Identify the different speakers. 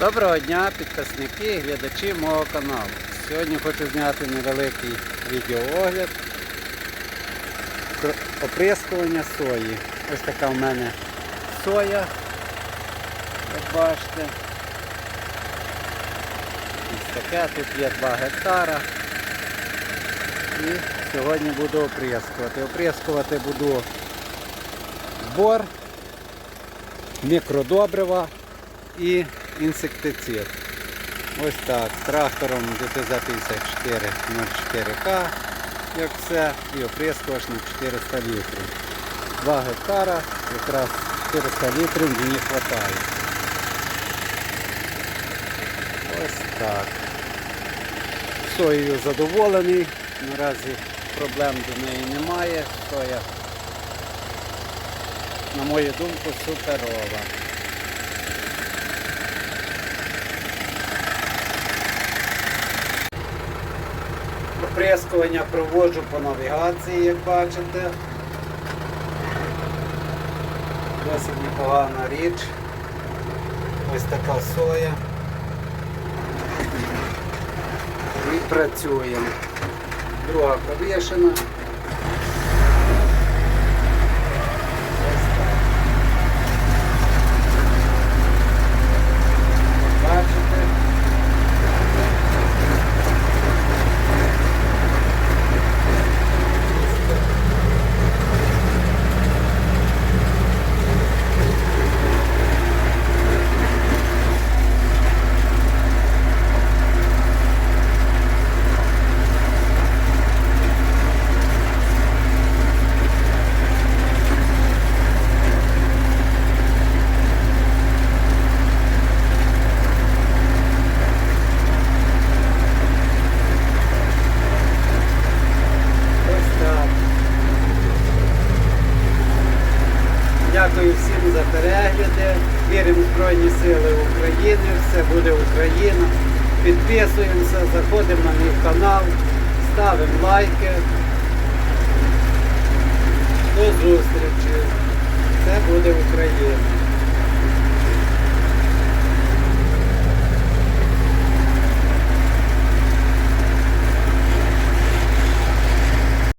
Speaker 1: Доброго дня, підписники, глядачі мого каналу. Сьогодні хочу зняти невеликий відеоогляд оприскування сої. Ось така в мене соя, як бачите. Ось таке, тут є 2 гектара. І сьогодні буду оприскувати. Оприскувати буду бор, мікродобрива і інсектицид. Ось так, трактором ДТЗ-54 04К, як все, і оприскувач на 400 літрів. 2 гектара, якраз 400 літрів мені вистачає. Ось так. Соєю задоволений, наразі проблем до неї немає. Соя, на мою думку, суперова. Оприскування проводжу по навігації, як бачите. Досить непогана річ. Ось така соя. І працюємо. Друга повішена. Дякую всім за перегляди. Віримо в Збройні Сили України. Все буде Україна. Підписуємося, заходимо на мій канал, ставимо лайки.